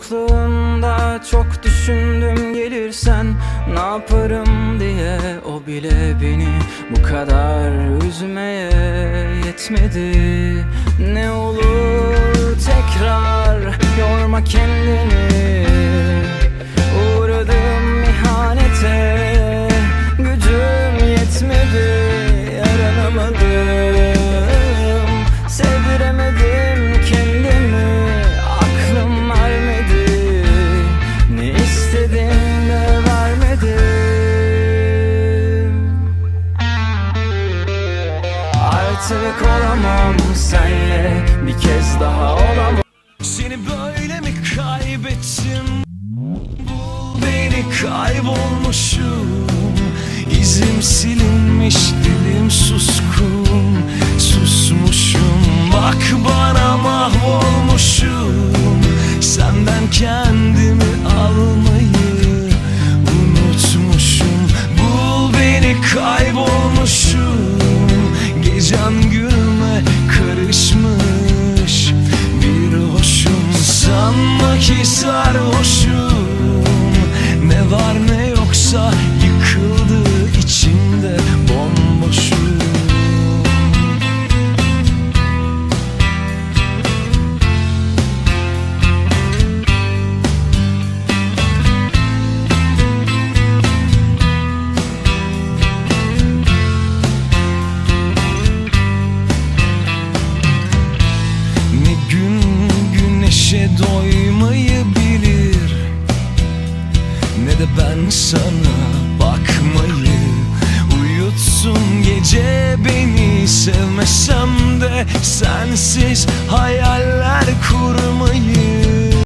yokluğunda çok düşündüm gelirsen Ne yaparım diye. O bile beni bu kadar üzmeye yetmedi. Ne olur tekrar yorma kendini Artık olamam senle. Bir kez daha olamam. Seni böyle mi kaybettim? Bul beni kaybolmuşum. İzim silinmiş dilim suskun ki sarhoşum Ne var ne yoksa yıkıldı içimde bomboşum Ne Ben sana bakmayı Uyutsun gece beni Sevmesem de sensiz hayaller kurmayı.